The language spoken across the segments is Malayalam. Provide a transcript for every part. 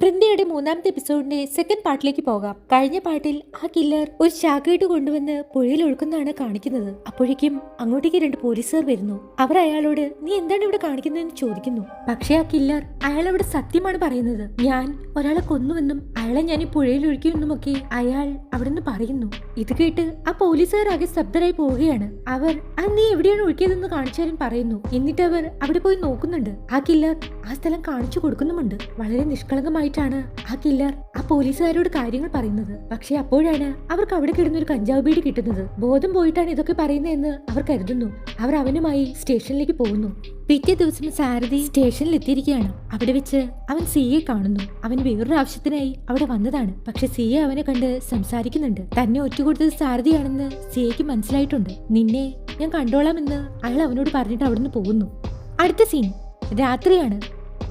ബൃന്ദയുടെ മൂന്നാമത്തെ എപ്പിസോഡിന്റെ സെക്കൻഡ് പാർട്ടിലേക്ക് പോകാം. കഴിഞ്ഞ പാട്ടിൽ ആ കില്ലർ ഒരു ശാഖയിട്ട് കൊണ്ടുവന്ന് പുഴയിൽ ഒഴുക്കുന്നതാണ് കാണിക്കുന്നത്. അപ്പോഴേക്കും അങ്ങോട്ടേക്ക് രണ്ട് പോലീസുകാർ വരുന്നു. അവർ അയാളോട് നീ എന്താണ് ഇവിടെ കാണിക്കുന്നതെന്ന് ചോദിക്കുന്നു. പക്ഷേ ആ കില്ലർ അയാളവിടെ സത്യമാണ് പറയുന്നത്. ഞാൻ ഒരാളെ കൊന്നുവെന്നും അയാളെ ഞാൻ ഈ പുഴയിൽ ഒഴുക്കിയെന്നും ഒക്കെ അയാൾ അവിടെ നിന്ന് പറയുന്നു. ഇത് കേട്ട് ആ പോലീസുകാർ ആകെ സ്തബ്ധരായി പോവുകയാണ്. അവർ ആ നീ എവിടെയാണ് ഒഴുക്കിയതെന്ന് കാണിച്ചാലും പറയുന്നു. എന്നിട്ട് അവർ അവിടെ പോയി നോക്കുന്നുണ്ട്. ആ കില്ലർ ആ സ്ഥലം കാണിച്ചു കൊടുക്കുന്നുമുണ്ട്. വളരെ നിഷ്കളങ്കമായിട്ടാണ് ആ കില്ലർ ആ പോലീസുകാരോട് കാര്യങ്ങൾ പറയുന്നത്. പക്ഷെ അപ്പോഴാണ് അവർക്ക് അവിടെ കിടന്ന ഒരു കഞ്ചാവ് ബീഡി കിട്ടുന്നത്. ബോധം പോയിട്ടാണ് ഇതൊക്കെ പറയുന്നതെന്ന് അവർ കരുതുന്നു. അവർ അവനുമായി സ്റ്റേഷനിലേക്ക് പോകുന്നു. പിറ്റേ ദിവസം സാരഥി സ്റ്റേഷനിൽ എത്തിയിരിക്കുകയാണ്. അവിടെ വെച്ച് അവൻ സിയെ കാണുന്നു. അവൻ വേറൊരു ആവശ്യത്തിനായി അവിടെ വന്നതാണ്. പക്ഷെ സിയെ അവനെ കണ്ട് സംസാരിക്കുന്നുണ്ട്. തന്നെ ഒറ്റുകൊടുത്തത് സാരഥിയാണെന്ന് സിയയ്ക്ക് മനസ്സിലായിട്ടുണ്ട്. നിന്നെ ഞാൻ കണ്ടോളാം എന്ന് അയാൾ അവനോട് പറഞ്ഞിട്ട് അവിടുന്ന് പോകുന്നു. അടുത്ത സീൻ രാത്രിയാണ്.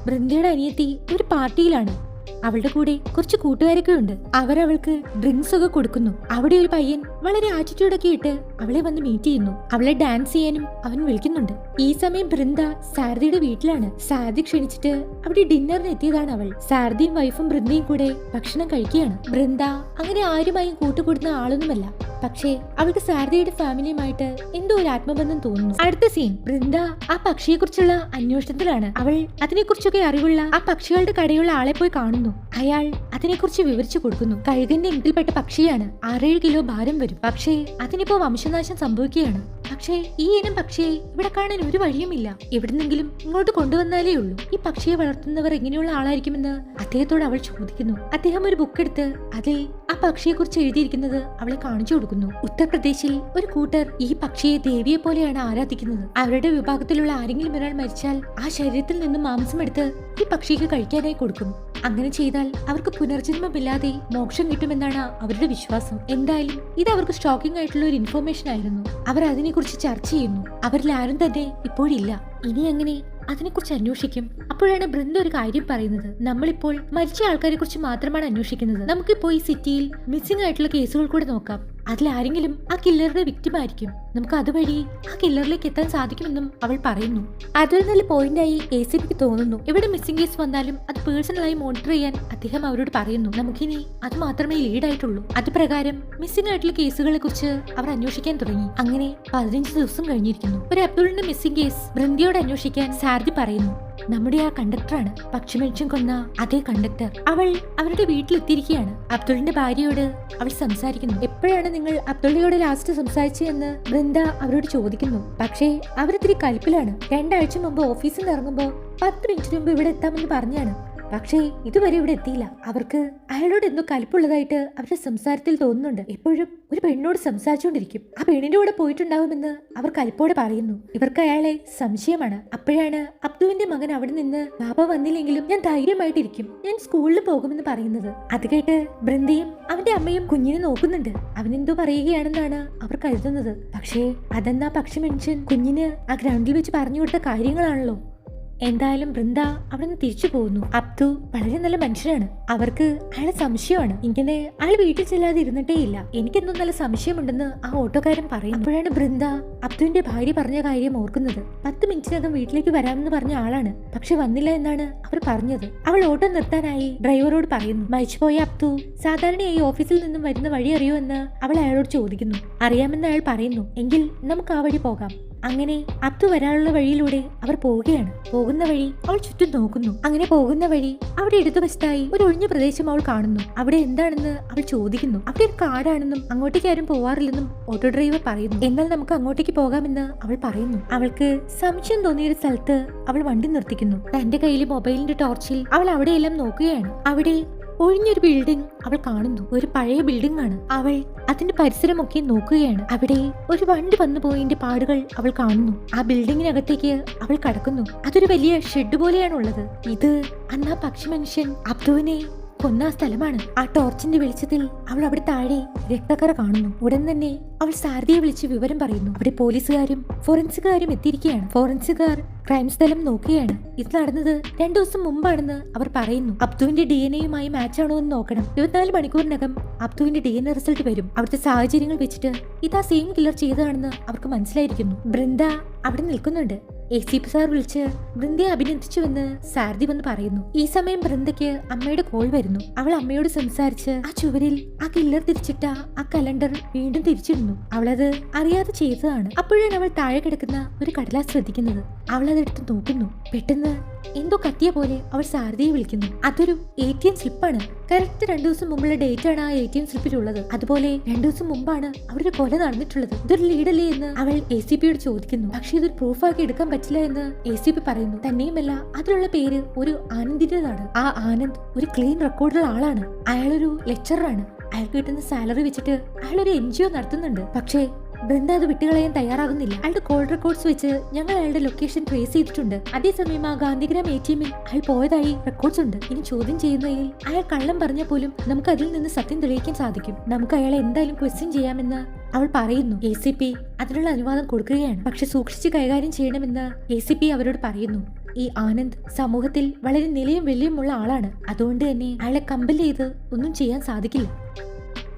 ബൃന്ദയുടെ അനിയത്തി ഒരു പാർട്ടിയിലാണ്. അവളുടെ കൂടെ കുറച്ച് കൂട്ടുകാരൊക്കെ ഉണ്ട്. അവരവൾക്ക് ഡ്രിങ്ക്സ് ഒക്കെ കൊടുക്കുന്നു. അവിടെ ഒരു പയ്യൻ വളരെ ആറ്റിറ്റ്യൂഡൊക്കെ ഇട്ട് അവളെ വന്ന് മീറ്റ് ചെയ്യുന്നു. അവളെ ഡാൻസ് ചെയ്യാനും അവൻ വിളിക്കുന്നുണ്ട്. ഈ സമയം ബൃന്ദ സാരഥിയുടെ വീട്ടിലാണ്. സാരഥി ക്ഷണിച്ചിട്ട് അവിടെ ഡിന്നറിന് എത്തിയതാണ് അവൾ. സാരഥിയും വൈഫും ബൃന്ദയും കൂടെ ഭക്ഷണം കഴിക്കുകയാണ്. ബൃന്ദ അങ്ങനെ ആരുമായും കൂട്ടുകൂടുന്ന ആളൊന്നുമല്ല. പക്ഷേ അവൾക്ക് സാരഥിയുടെ ഫാമിലിയുമായിട്ട് എന്തോ ഒരു ആത്മബന്ധം തോന്നുന്നു. അടുത്ത സീൻ വൃന്ദ ആ പക്ഷിയെ കുറിച്ചുള്ള അന്വേഷണത്തിലാണ്. അവൾ അതിനെക്കുറിച്ചൊക്കെ അറിവുള്ള ആ പക്ഷികളുടെ കടയുള്ള ആളെ പോയി കാണുന്നു. അയാൾ അതിനെക്കുറിച്ച് വിവരിച്ചു കൊടുക്കുന്നു. കഴുകന്റെ ഇനത്തിൽപ്പെട്ട പക്ഷിയാണ്. ആറേഴ് കിലോ ഭാരം വരും. പക്ഷേ അതിനിപ്പോ വംശനാശം സംഭവിക്കുകയാണ്. പക്ഷേ ഈ ഇനം പക്ഷിയെ ഇവിടെ കാണാൻ ഒരു വഴിയുമില്ല. എവിടുന്നെങ്കിലും ഇങ്ങോട്ട് കൊണ്ടുവന്നാലേ ഉള്ളൂ. ഈ പക്ഷിയെ വളർത്തുന്നവർ എങ്ങനെയുള്ള ആളായിരിക്കുമെന്ന് അദ്ദേഹത്തോട് അവൾ ചോദിക്കുന്നു. അദ്ദേഹം ഒരു ബുക്ക് എടുത്ത് അതിൽ ആ പക്ഷിയെ കുറിച്ച് എഴുതിയിരിക്കുന്നത് അവളെ കാണിച്ചു കൊടുക്കുന്നു. ഉത്തർപ്രദേശിൽ ഒരു കൂട്ടർ ഈ പക്ഷിയെ ദേവിയെ പോലെയാണ് ആരാധിക്കുന്നത്. അവരുടെ വിഭാഗത്തിലുള്ള ആരെങ്കിലും ഒരാൾ മരിച്ചാൽ ആ ശരീരത്തിൽ നിന്നും മാംസം എടുത്ത് ഈ പക്ഷിക്ക് കഴിക്കാനായി കൊടുക്കും. അങ്ങനെ ചെയ്താൽ അവർക്ക് പുനർജന്മമില്ലാതെ മോക്ഷം കിട്ടുമെന്നാണ് അവരുടെ വിശ്വാസം. എന്തായാലും ഇത് അവർക്ക് ഷോക്കിംഗ് ആയിട്ടുള്ള ഒരു ഇൻഫോർമേഷൻ ആയിരുന്നു. അവർ അതിനെക്കുറിച്ച് ചർച്ച ചെയ്യുന്നു. അവരിൽ ആരും തന്നെ ഇപ്പോഴില്ല. ഇനി എങ്ങനെ? അതിനെക്കുറിച്ച് അന്വേഷിക്കും. അപ്പോഴാണ് ബൃന്ദ ഒരു കാര്യം പറയുന്നത്. നമ്മളിപ്പോൾ മരിച്ച ആൾക്കാരെ കുറിച്ച് മാത്രമാണ് അന്വേഷിക്കുന്നത്. നമുക്കിപ്പോ ഈ സിറ്റിയിൽ മിസ്സിംഗ് ആയിട്ടുള്ള കേസുകൾ കൂടെ നോക്കാം. അതിൽ ആരെങ്കിലും ആ കില്ലറുടെ വിക്ടിം ആയിരിക്കും. നമുക്ക് അതുവഴി ആ കില്ലറിലേക്ക് എത്താൻ സാധിക്കുമെന്നും അവൾ പറയുന്നു. അതൊരു നല്ല പോയിന്റായി എ സി പിക്ക് തോന്നുന്നു. ഇവിടെ മിസ്സിംഗ് കേസ് വന്നാലും അത് പേഴ്സണലായി മോണിറ്റർ ചെയ്യാൻ അദ്ദേഹം അവരോട് പറയുന്നു. നമുക്കിനി അത് മാത്രമേ ലീഡായിട്ടുള്ളൂ അത് പ്രകാരം മിസ്സിംഗ് ആയിട്ടുള്ള കേസുകളെ കുറിച്ച് അവർ അന്വേഷിക്കാൻ തുടങ്ങി. അങ്ങനെ പതിനഞ്ച് ദിവസം കഴിഞ്ഞിരിക്കുന്നു. ഒരു അബ്ദുളിന്റെ മിസ്സിംഗ് കേസ് ബൃന്ദിയോട് അന്വേഷിക്കാൻ സാരഥി പറയുന്നു. നമ്മുടെ ആ കണ്ടക്ടറാണ് പക്ഷിമത്സ്യം കൊന്ന അതേ കണ്ടക്ടർ അവൾ അവരുടെ വീട്ടിലെത്തിയിരിക്കുകയാണ്. അബ്ദുളിന്റെ ഭാര്യയോട് അവൾ സംസാരിക്കുന്നു. എപ്പോഴാണ് നിങ്ങൾ അബ്ദുള്ളയോട് ലാസ്റ്റ് സംസാരിച്ചതെന്ന് ബൃന്ദ അവരോട് ചോദിക്കുന്നു? പക്ഷേ അവരിത്തിരി കലിപ്പിലാണ്. രണ്ടാഴ്ച മുമ്പ് ഓഫീസിൽ നിന്ന് ഇറങ്ങുമ്പോൾ പത്ത് മിനിറ്റ് മുമ്പ് ഇവിടെ എത്താമെന്ന് പറഞ്ഞാണ്. പക്ഷേ ഇതുവരെ ഇവിടെ എത്തിയില്ല. അവർക്ക് അയാളോട് എന്തോ കലിപ്പുള്ളതായിട്ട് അവരുടെ സംസാരത്തിൽ തോന്നുന്നുണ്ട്. എപ്പോഴും ഒരു പെണ്ണോട് സംസാരിച്ചുകൊണ്ടിരിക്കും. ആ പെണ്ണിന്റെ കൂടെ പോയിട്ടുണ്ടാവുമെന്ന് അവർ കലിപ്പോടെ പറയുന്നു. ഇവർക്ക് അയാളെ സംശയമാണ്. അപ്പോഴാണ് അബ്ദുവിന്റെ മകൻ അവിടെ നിന്ന് ബാബ വന്നില്ലെങ്കിലും ഞാൻ ധൈര്യമായിട്ടിരിക്കും. ഞാൻ സ്കൂളിൽ പോകുമെന്ന് പറയുന്നത്. അത് കേട്ട് ബൃന്ദയും അവന്റെ അമ്മയും കുഞ്ഞിനെ നോക്കുന്നുണ്ട്. അവനെന്തോ പറയുകയാണെന്നാണ് അവർ കരുതുന്നത്. പക്ഷേ അതെന്നാ പക്ഷി മനുഷ്യൻ കുഞ്ഞിന് ആ ഗ്രൗണ്ടിൽ വെച്ച് പറഞ്ഞു കൊടുത്ത കാര്യങ്ങളാണല്ലോ? എന്തായാലും ബൃന്ദ അവിടെ നിന്ന് തിരിച്ചു പോകുന്നു. അബ്ദു വളരെ നല്ല മനുഷ്യനാണ്. അവർക്ക് അയാളെ സംശയമാണ്. ഇങ്ങനെ അയാൾ വീട്ടിൽ ചെല്ലാതെ ഇരുന്നിട്ടേ ഇല്ല. എനിക്കെന്തോ നല്ല സംശയമുണ്ടെന്ന് ആ ഓട്ടോക്കാരൻ പറയും അപ്പോഴാണ് ബൃന്ദ അബ്ദുവിന്റെ ഭാര്യ പറഞ്ഞ കാര്യം ഓർക്കുന്നത്. പത്ത് മിനിറ്റിനകം വീട്ടിലേക്ക് വരാമെന്ന് പറഞ്ഞ ആളാണ്. പക്ഷെ വന്നില്ല എന്നാണ് അവർ പറഞ്ഞത്. അവൾ ഓട്ടോ നിർത്താനായി ഡ്രൈവറോട് പറയുന്നു. മരിച്ചുപോയ അബ്ദു സാധാരണ ഈ ഓഫീസിൽ നിന്നും വരുന്ന വഴി അറിയോ എന്ന് അവൾ അയാളോട് ചോദിക്കുന്നു. അറിയാമെന്ന് അയാൾ പറയുന്നു. എങ്കിൽ നമുക്ക് ആ വഴി പോകാം. അങ്ങനെ അത്തു വരാനുള്ള വഴിയിലൂടെ അവർ പോവുകയാണ്. പോകുന്ന വഴി അവൾ ചുറ്റും നോക്കുന്നു. അങ്ങനെ പോകുന്ന വഴി അവിടെ ഇടതുവശത്തായി ഒരു ഒഴിഞ്ഞ പ്രദേശം അവൾ കാണുന്നു. അവിടെ എന്താണെന്ന് അവൾ ചോദിക്കുന്നു. അവിടെ ഒരു കാടാണെന്നും അങ്ങോട്ടേക്ക് ആരും പോവാറില്ലെന്നും ഓട്ടോ ഡ്രൈവർ പറയുന്നു. എന്നാൽ നമുക്ക് അങ്ങോട്ടേക്ക് പോകാമെന്ന് അവൾ പറയുന്നു. അവൾക്ക് സംശയം തോന്നിയ ഒരു സ്ഥലത്ത് അവൾ വണ്ടി നിർത്തിക്കുന്നു. തന്റെ കയ്യിൽ മൊബൈലിന്റെ ടോർച്ചിൽ അവൾ അവിടെയെല്ലാം നോക്കുകയാണ്. അവിടെ ഒഴിഞ്ഞൊരു ബിൽഡിംഗ് അവൾ കാണുന്നു. ഒരു പഴയ ബിൽഡിംഗ് ആണ്. അവൾ അതിന്റെ പരിസരമൊക്കെ നോക്കുകയാണ്. അവിടെ ഒരു വണ്ടി വന്നു പോയതിന്റെ പാടുകൾ അവൾ കാണുന്നു. ആ ബിൽഡിങ്ങിനകത്തേക്ക് അവൾ കടക്കുന്നു. അതൊരു വലിയ ഷെഡ് പോലെയാണ് ഉള്ളത് ഇത് അന്ന് ആ പക്ഷി മനുഷ്യൻ അബ്ദുവിനെ കൊന്ന ആ സ്ഥലമാണ്. ആ ടോർച്ചിന്റെ വെളിച്ചത്തിൽ അവൾ അവിടെ താഴെ രക്തക്കറ കാണുന്നു. ഉടൻ തന്നെ അവൾ സാരഥിയെ വിളിച്ച് വിവരം പറയുന്നു. അവിടെ പോലീസുകാരും ഫോറൻസിക്കുകാരും എത്തിയിരിക്കുകയാണ്. ഫോറൻസിക്കാർ ക്രൈം സ്ഥലം നോക്കുകയാണ്. ഇത് നടന്നത് രണ്ടു ദിവസം മുമ്പാണെന്ന് അവർ പറയുന്നു. അബ്ദുവിന്റെ ഡി എൻ എയുമായി മാച്ച് ആണോ എന്ന് നോക്കണം. ഇരുപത്തിനാല് മണിക്കൂറിനകം അബ്ദുവിന്റെ ഡി എൻ എ റിസൾട്ട് വരും. അവിടുത്തെ സാഹചര്യങ്ങൾ വെച്ചിട്ട് ഇത് ആ സെയിം കില്ലർ ചെയ്തതാണെന്ന് അവർക്ക് മനസ്സിലായിരിക്കുന്നു. ബൃന്ദ അവിടെ നിൽക്കുന്നുണ്ട്. എ സി പി സാർ വിളിച്ച് വൃന്ദയെ അഭിനന്ദിച്ചുവെന്ന് സാരഥി വന്ന് പറയുന്നു. ഈ സമയം വൃന്ദയ്ക്ക് അമ്മയുടെ കോൾ വരുന്നു. അവൾ അമ്മയോട് സംസാരിച്ച് ആ ചുവരിൽ ആ കില്ലർ തിരിച്ചിട്ട ആ കലണ്ടർ വീണ്ടും തിരിച്ചിടുന്നു. അവളത് അറിയാതെ ചെയ്തതാണ്. അപ്പോഴാണ് അവൾ താഴെ കിടക്കുന്ന ഒരു കടലാസ് ശ്രദ്ധിക്കുന്നത്. അവൾ അതെടുത്ത് നോക്കുന്നു. പെട്ടെന്ന് എന്തോ കത്തിയ പോലെ അവൾ സാരഥിയെ വിളിക്കുന്നു. അതൊരു എ ടി എം സ്ലിപ്പാണ് കറക്റ്റ് രണ്ടു ദിവസം മുമ്പുള്ള ഡേറ്റ് ആണ് ആ എ ടി എം സ്ലിപ്പിലുള്ളത് അതുപോലെ രണ്ടു ദിവസം മുമ്പാണ് ഒരു കൊല നടന്നിട്ടുള്ളത്. ഇതൊരു ലീഡല്ലേ എന്ന് അവൾ എ സി പിയോട് ചോദിക്കുന്നു. പക്ഷെ ഇതൊരു പ്രൂഫാക്കി എടുക്കാൻ പറ്റില്ല എന്ന് എ സി പി പറയുന്നു. തന്നെയുമല്ല അതിലുള്ള പേര് ഒരു ആനന്ദിന്റേതാണ് ആ ആനന്ദ് ഒരു ക്ലീൻ റെക്കോർഡുള്ള ആളാണ്. അയാളൊരു ലെക്ചറാണ് അയാൾക്ക് കിട്ടുന്ന സാലറി വെച്ചിട്ട് അയാൾ ഒരു എൻ ജി ഒ നടത്തുന്നുണ്ട്. പക്ഷേ ബൃന്ദ അത് വിട്ടുകളയാൻ തയ്യാറാകുന്നില്ല അയാളുടെ കോൾ റെക്കോർഡ്സ് വെച്ച് ഞങ്ങൾ അയാളുടെ ലൊക്കേഷൻ ട്രേസ് ചെയ്തിട്ടുണ്ട്. അതേസമയം ആ ഗാന്ധിഗ്രാം എ ടി എമ്മിൽ അയാൾ പോയതായി റെക്കോർഡ്സ് ഉണ്ട്. ഇനി ചോദ്യം ചെയ്യുന്നതിൽ അയാൾ കള്ളം പറഞ്ഞ പോലും നമുക്ക് അതിൽ നിന്ന് സത്യം തെളിയിക്കാൻ സാധിക്കും. നമുക്ക് അയാളെ എന്തായാലും ക്വസ്റ്റ്യൻ ചെയ്യാമെന്ന് അവൾ പറയുന്നു എ സി പി അതിനുള്ള അനുവാദം കൊടുക്കുകയാണ്. പക്ഷെ സൂക്ഷിച്ച് കൈകാര്യം ചെയ്യണമെന്ന് എ സി പി അവരോട് പറയുന്നു. ഈ ആനന്ദ് സമൂഹത്തിൽ വളരെ നിലയും വെല്ലുമുള്ള ആളാണ്. അതുകൊണ്ട് തന്നെ അയാളെ കമ്പൽ ചെയ്ത് ഒന്നും ചെയ്യാൻ സാധിക്കില്ല.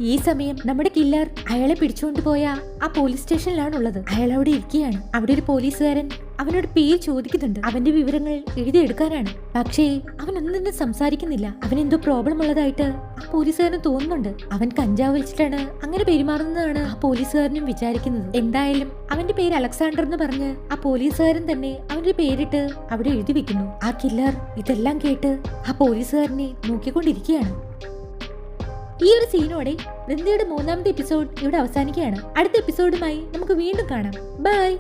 ഈ സമയം നമ്മുടെ കില്ലർ അയാളെ പിടിച്ചുകൊണ്ട് പോയ ആ പോലീസ് സ്റ്റേഷനിലാണ് ഉള്ളത് അയാൾ അവിടെ ഇരിക്കുകയാണ്. അവിടെ ഒരു പോലീസുകാരൻ അവനോട് പേര് ചോദിക്കുന്നുണ്ട്. അവന്റെ വിവരങ്ങൾ എഴുതിയെടുക്കാനാണ്. പക്ഷേ അവൻ ഒന്നും തന്നെ സംസാരിക്കുന്നില്ല. അവൻ എന്തോ പ്രോബ്ലം ഉള്ളതായിട്ട് പോലീസുകാരന് തോന്നുന്നുണ്ട്. അവൻ കഞ്ചാവ് വലിച്ചിട്ടാണ് അങ്ങനെ പെരുമാറുന്നതാണ് ആ പോലീസുകാരനും വിചാരിക്കുന്നത്. എന്തായാലും അവന്റെ പേര് അലക്സാണ്ടർ എന്ന് പറഞ്ഞ് ആ പോലീസുകാരൻ തന്നെ അവന്റെ പേരിട്ട് അവിടെ എഴുതി വെക്കുന്നു. ആ കില്ലർ ഇതെല്ലാം കേട്ട് ആ പോലീസുകാരനെ നോക്കിക്കൊണ്ടിരിക്കുകയാണ്. ഈ ഒരു സീനോടെ വൃന്ദയുടെ മൂന്നാമത്തെ എപ്പിസോഡ് ഇവിടെ അവസാനിക്കുകയാണ്. അടുത്ത എപ്പിസോഡുമായി നമുക്ക് വീണ്ടും കാണാം. ബൈ.